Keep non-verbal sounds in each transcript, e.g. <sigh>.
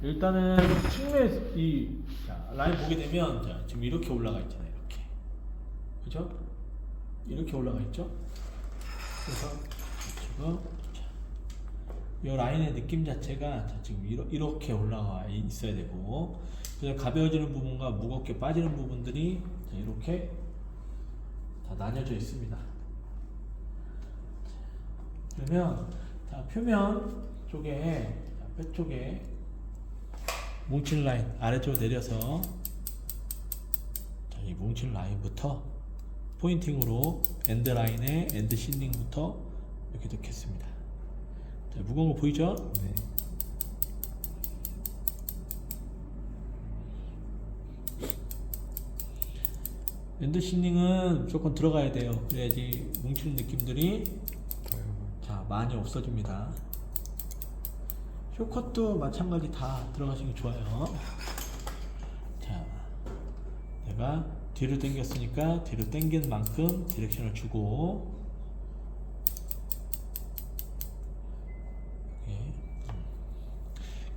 일단은 측면 이 자, 라인 보게 되면 자, 지금 이렇게 올라가 있잖아요. 이렇게. 그죠? 이렇게 올라가 있죠? 그래서 지금 자, 이 라인의 느낌 자체가 자, 지금 이러, 이렇게 올라와 있어야 되고 그래서 가벼워지는 부분과 무겁게 빠지는 부분들이 자, 이렇게 다 나뉘어져 있습니다. 그러면 자, 표면 쪽에 자, 뼈 쪽에 뭉친 라인 아래쪽으로 내려서 자, 이 뭉친 라인부터 포인팅으로 엔드 라인에 엔드 신링부터 이렇게 넣겠습니다. 자, 무거운 거 보이죠? 네. 엔드 신링은 무조건 들어가야 돼요. 그래야지 뭉치는 느낌들이. 자 많이 없어집니다. 쇼컷도 마찬가지 다 들어가시는 게 좋아요. 자, 내가 뒤로 당겼으니까 뒤로 당긴 만큼 디렉션을 주고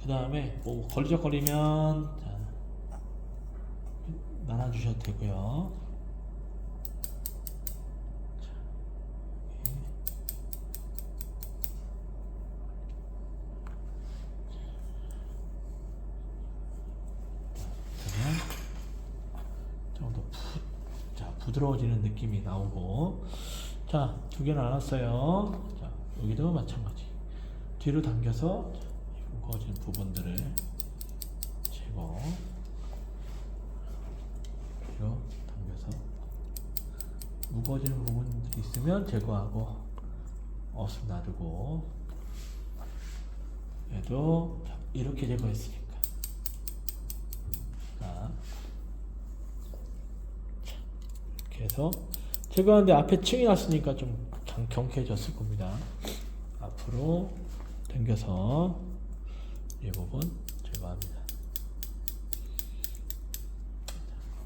그 다음에 뭐 걸리적거리면 자, 나눠주셔도 되고요. 그러면 좀더 부, 자, 부드러워지는 느낌이 나오고 자, 두 개 나눴어요. 자, 여기도 마찬가지. 뒤로 당겨서 무거워진 부분들을 제거. 뒤로 당겨서 무거워지는 부분들이 있으면 제거하고 없으면 놔두고 얘도 자, 이렇게 제거했으니까 자, 자, 이렇게 해서 제거하는데 앞에 층이 났으니까 좀 경- 경쾌해졌을 겁니다. 앞으로 당겨서 이 부분 제거합니다.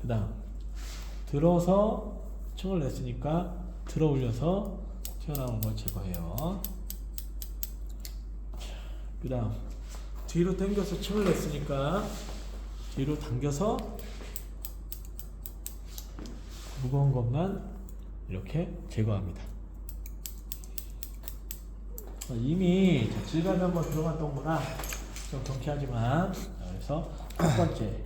그 다음 들어서 층을 냈으니까 들어 올려서 튀어나온 걸 제거해요. 그 다음 뒤로 당겨서 층을 냈으니까 뒤로 당겨서 무거운 것만 이렇게 제거합니다. 어, 이미 자, 질감이 한번 들어갔던 거라 좀 경쾌하지만 자, 그래서 첫 번째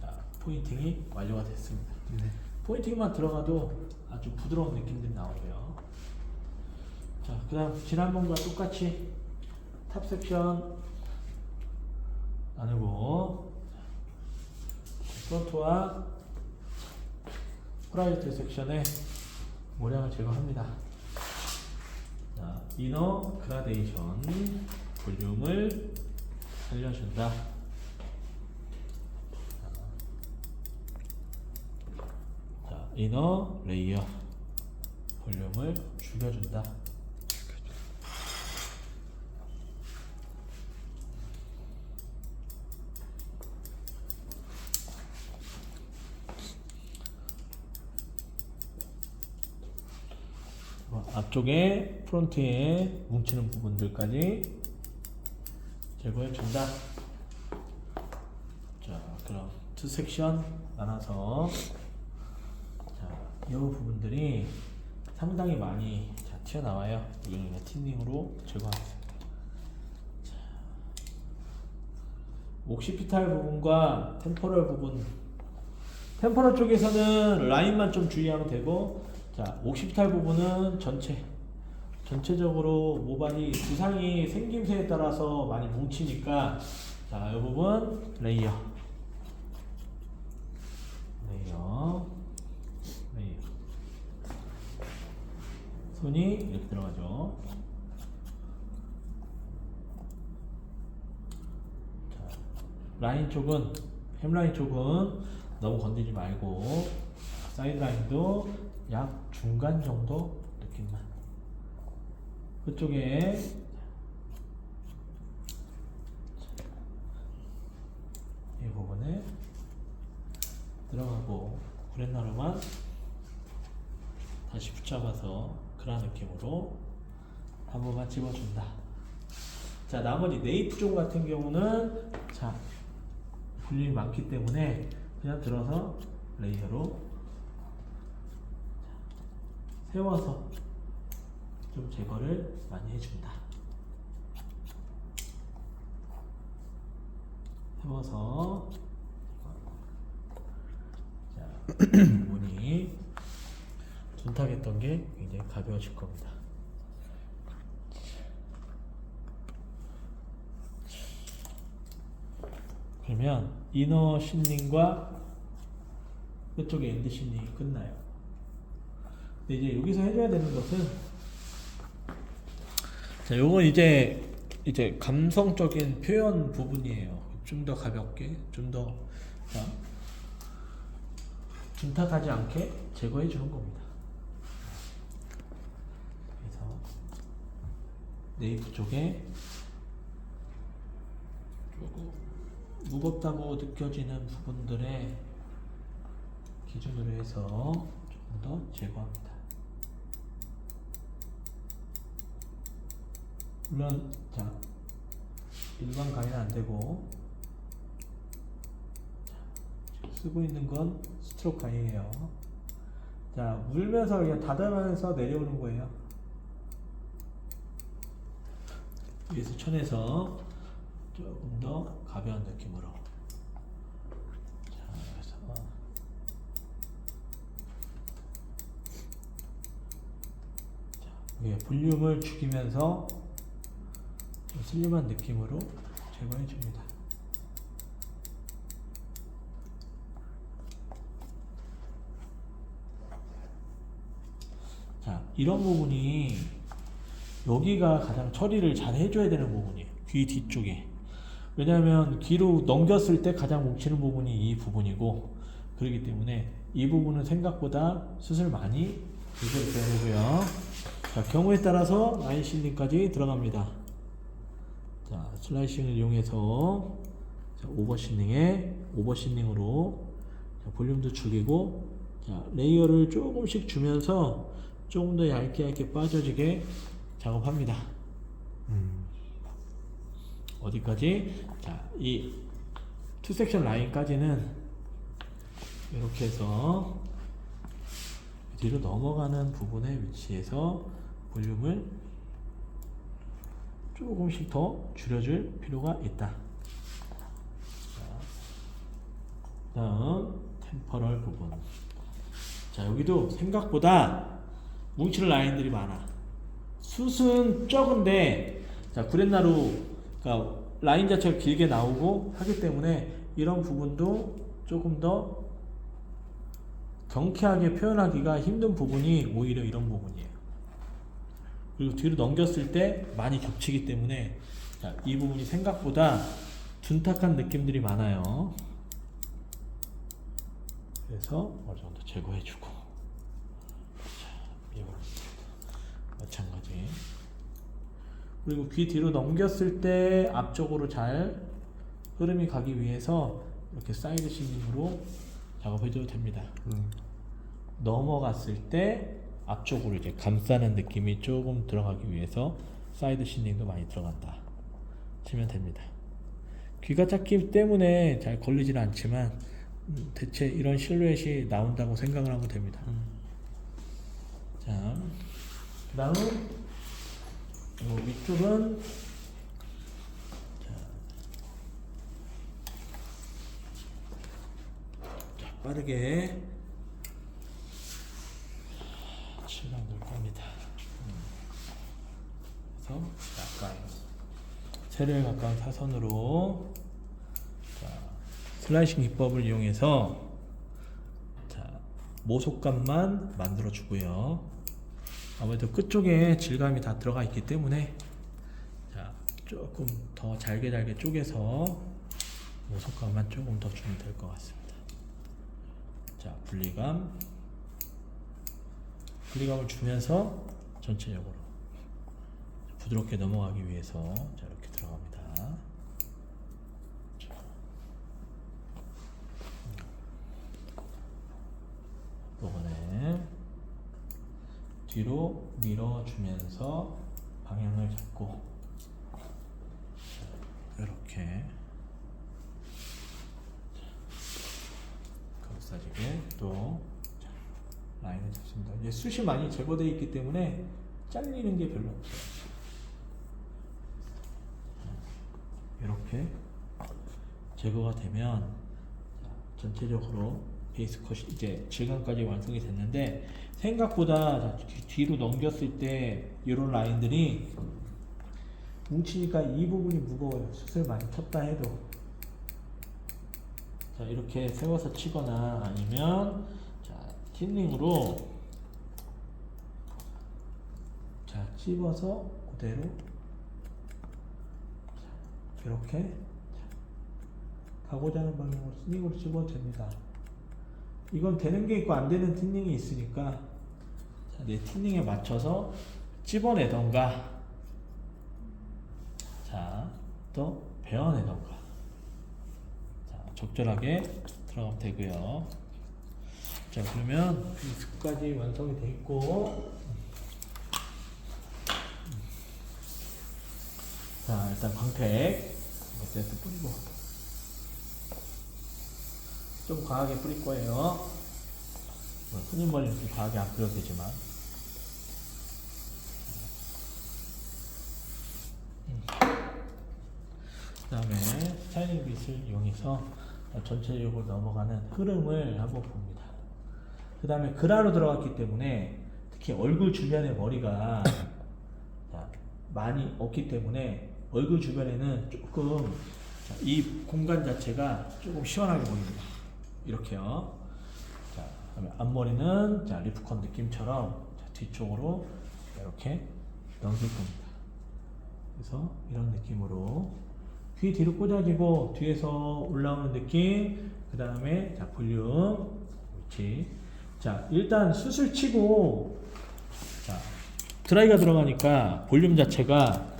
자, 포인팅이 완료가 됐습니다. 네. 포인팅만 들어가도 아주 부드러운 느낌들이 나오고요. 자, 그 다음 지난번과 똑같이 탑 섹션 나누고 프론트와 프라이트 섹션의 모량을 제거합니다. 자, 이너 그라데이션 볼륨을 살려준다. 자, 이너 레이어 볼륨을 죽여준다. 어, 앞쪽에 프론트에 뭉치는 부분들까지 제거해 준다. 자, 그럼 투 섹션 나눠서 자, 이 부분들이 상당히 많이 자, 튀어나와요. 여기는 그냥 틴닝으로 제거하겠습니다. 자, 옥시피탈 부분과 템포럴 부분 템포럴 쪽에서는 라인만 좀 주의하면 되고 자 옥시피탈 부분은 전체 전체적으로 모발이 두상이 생김새에 따라서 많이 뭉치니까 자 이 부분 레이어. 레이어. 레이어. 손이 이렇게 들어가죠. 자, 라인 쪽은 햄라인 쪽은 너무 건드리지 말고 사이드 라인도 약 중간 정도 느낌만 그쪽에 이 부분에 들어가고 구렛나루만 다시 붙잡아서 그런 느낌으로 한 번만 집어준다. 자 나머지 네이프 종 같은 경우는 자, 볼륨이 많기 때문에 그냥 들어서 레이어로 세워서 좀 제거를 많이 해줍니다. 세워서 자, <clears throat> 부분이 둔탁했던 게 굉장히 가벼워질 겁니다. 그러면 이너 신닝과 이쪽에 엔드 신닝이 끝나요. 근데 이제 여기서 해줘야 되는 것은 자, 요건 이제 이제 감성적인 표현 부분이에요. 좀 더 가볍게, 좀더 둔탁하지 않게 제거해 주는 겁니다. 그래서 네이프 쪽에 무겁다고 느껴지는 부분들의 기준으로 해서 조금 더 제거합니다. 물론 자 일반 가위는 안 되고 자, 쓰고 있는 건 스트로크 가위예요. 자 물면서 그냥 닫으면서 내려오는 거예요. 위에서 천에서 조금 더 가벼운 느낌으로. 자, 위에 볼륨을 죽이면서 좀 슬림한 느낌으로 제거해 줍니다. 자, 이런 부분이 여기가 가장 처리를 잘 해줘야 되는 부분이에요. 귀 뒤쪽에. 왜냐하면 귀로 넘겼을 때 가장 뭉치는 부분이 이 부분이고, 그렇기 때문에 이 부분은 생각보다 수술 많이 해줘야 되고요. 자, 경우에 따라서 라인 실링까지 들어갑니다. 자, 슬라이싱을 이용해서 자, 오버신닝에 오버신닝으로 자, 볼륨도 죽이고 자, 레이어를 조금씩 주면서 조금 더 얇게 얇게 빠져지게 작업합니다. 음. 어디까지? 자, 이 투섹션 라인까지는 이렇게 해서 뒤로 넘어가는 부분의 위치에서 볼륨을 조금씩 더 줄여줄 필요가 있다. 자, 다음 템퍼럴 부분. 자 여기도 생각보다 뭉치는 라인들이 많아. 숱은 적은데 자 구렛나루 가 라인 자체가 길게 나오고 하기 때문에 이런 부분도 조금 더 경쾌하게 표현하기가 힘든 부분이 오히려 이런 부분이에요. 그리고 뒤로 넘겼을 때 많이 겹치기 때문에 자, 이 부분이 생각보다 둔탁한 느낌들이 많아요. 그래서 어느 정도 제거해주고 자, 마찬가지. 그리고 귀 뒤로 넘겼을 때 앞쪽으로 잘 흐름이 가기 위해서 이렇게 사이드 싱링으로 작업해줘도 됩니다. 넘어갔을 때 앞쪽으로 이제 감싸는 느낌이 조금 들어가기 위해서 사이드 싱링도 많이 들어간다 치면 됩니다. 귀가 작기 때문에 잘 걸리질 않지만 음, 대체 이런 실루엣이 나온다고 생각을 하면 됩니다. 자, 그 다음 요 위쪽은 자, 자 빠르게 칠랑 넣을 겁니다. 음. 그래서 약간 세로에 가까운 사선으로 자, 슬라이싱 기법을 이용해서 자, 모속감만 만들어 주고요. 아무래도 끝쪽에 질감이 다 들어가 있기 때문에 자, 조금 더 잘게 잘게 쪼개서 모속감만 조금 더 주면 될 것 같습니다. 자, 분리감 분리감을 주면서 전체적으로 부드럽게 넘어가기 위해서 자, 이렇게 들어갑니다. 자. 이번에 뒤로 밀어주면서 방향을 잡고 이렇게 감싸지게 또 라인을 잡습니다. 이제 숱이 많이 제거되어 있기 때문에 잘리는 게 별로 없어요. 이렇게 제거가 되면 자, 전체적으로 베이스 컷이 이제 질감까지 완성이 됐는데 생각보다 뒤로 넘겼을 때 이런 라인들이 뭉치니까 이 부분이 무거워요. 숱을 많이 쳤다 해도 자 이렇게 세워서 치거나 아니면 자 틴닝으로 자 찝어서 그대로 자, 이렇게 자, 가고자 하는 방향으로 스닝으로 찝어도 됩니다. 이건 되는 게 있고 안 되는 틴닝이 있으니까 자, 내 틴닝에 맞춰서 찝어내던가 자, 또 베어내던가 자, 적절하게 들어가면 되고요. 자, 그러면 비스까지 완성이 돼 있고 자, 일단 광택 세트 뿌리고 좀 과하게 뿌릴 거예요. 뭐, 손님 머리 이렇게 과하게 안 뿌려도 되지만 그 다음에 스타일링 빛을 이용해서 전체적으로 넘어가는 흐름을 한번 봅니다. 그 다음에 그라로 들어갔기 때문에 특히 얼굴 주변에 머리가 자, 많이 없기 때문에 얼굴 주변에는 조금 자, 이 공간 자체가 조금 시원하게 보입니다. 이렇게요. 자, 그다음에 앞머리는 자, 리프컨 느낌처럼 자, 뒤쪽으로 이렇게 넘길 겁니다. 그래서 이런 느낌으로 귀 뒤로 꽂아지고 뒤에서 올라오는 느낌 그 다음에 자 볼륨 그렇지 자 일단 수술 치고 자 드라이가 들어가니까 볼륨 자체가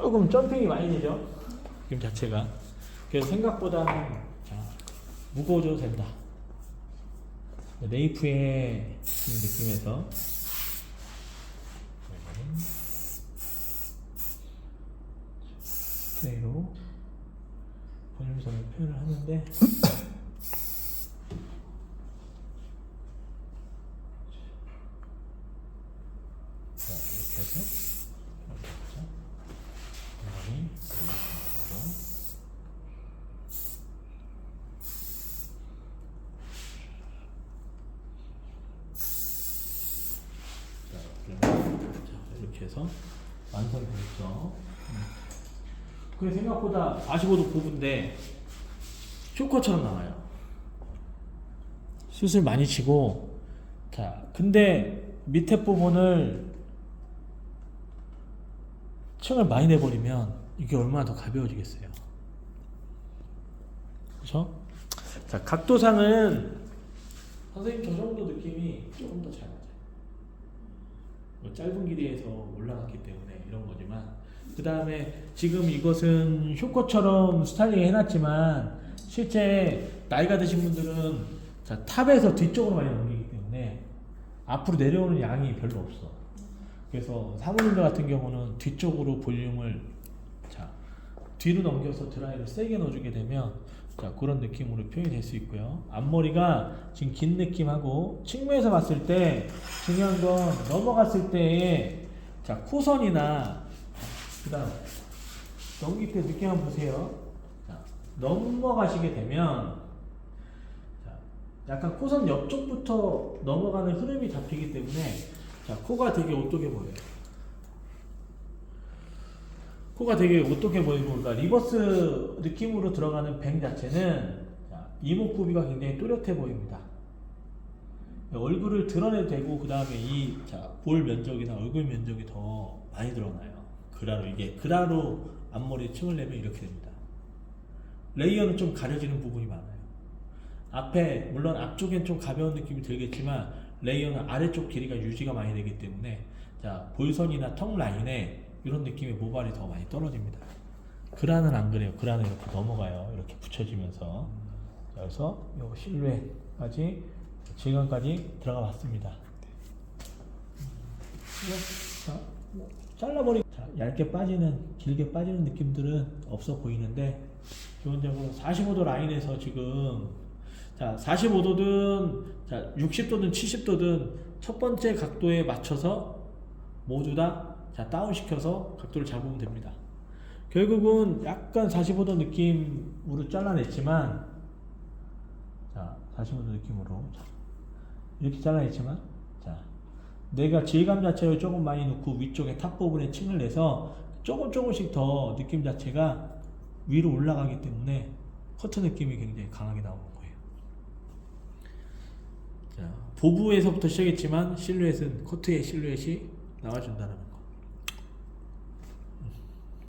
조금 점핑이 많이 되죠? 볼륨 자체가. 그래서 생각보다는 자 무거워져도 된다. 네이프의 느낌에서. 스프레이로 볼륨선을 표현을 하는데 자 이렇게 해서 이렇게 해서 머리 볼륨선으로 자 그러면 자, 이렇게 해서 완성되었죠. 그게 생각보다 45도 굽은데 쇼커처럼 나와요. 숱을 많이 치고 자 근데 밑에 부분을 층을 많이 내버리면 이게 얼마나 더 가벼워지겠어요. 그렇죠? 자 각도상은 선생님 저 정도 느낌이 조금 더 잘 맞아요. 뭐 짧은 길이에서 올라갔기 때문에 이런 거지만 그 다음에 지금 이것은 효과처럼 스타일링 해놨지만 실제 나이가 드신 분들은 자, 탑에서 뒤쪽으로 많이 넘기기 때문에 앞으로 내려오는 양이 별로 없어. 그래서 사모님들 같은 경우는 뒤쪽으로 볼륨을 자 뒤로 넘겨서 드라이를 세게 넣어주게 되면 자 그런 느낌으로 표현이 될수 있고요. 앞머리가 지금 긴 느낌하고 측면에서 봤을 때 중요한 건 넘어갔을 때의 자 코선이나 그다음 넘길 때 느낌 한번 보세요. 자, 넘어가시게 되면 자, 약간 코선 옆쪽부터 넘어가는 흐름이 잡히기 때문에 자, 코가 되게 오똑해 보여요. 코가 되게 오똑해 보이고 그러니까 리버스 느낌으로 들어가는 뱅 자체는 자, 이목구비가 굉장히 또렷해 보입니다. 얼굴을 드러내도 되고 그 다음에 이 자, 볼 면적이나 얼굴 면적이 더 많이 드러나요. 그라로 이게 그라로 앞머리 층을 내면 이렇게 됩니다. 레이어는 좀 가려지는 부분이 많아요. 앞에 물론 앞쪽엔 좀 가벼운 느낌이 들겠지만 레이어는 아래쪽 길이가 유지가 많이 되기 때문에 자 볼선이나 턱 라인에 이런 느낌의 모발이 더 많이 떨어집니다. 그라는 안 그래요. 그라는 이렇게 넘어가요. 이렇게 붙여지면서 자, 그래서 요 실루엣까지 질감까지 들어가 봤습니다. 자, 뭐 잘라버리 자, 얇게 빠지는 길게 빠지는 느낌들은 없어 보이는데 기본적으로 45도 라인에서 지금 자, 45도든 자, 60도든 70도든 첫 번째 각도에 맞춰서 모두 다 자, 다운 시켜서 각도를 잡으면 됩니다. 결국은 약간 45도 느낌으로 잘라냈지만 자, 45도 느낌으로 자, 이렇게 잘라냈지만 자, 내가 질감 자체를 조금 많이 넣고 위쪽에 탑 부분에 층을 내서 조금 조금씩 더 느낌 자체가 위로 올라가기 때문에 커트 느낌이 굉장히 강하게 나오는 거예요. 자, 보부에서부터 시작했지만 실루엣은 커트의 실루엣이 나와준다는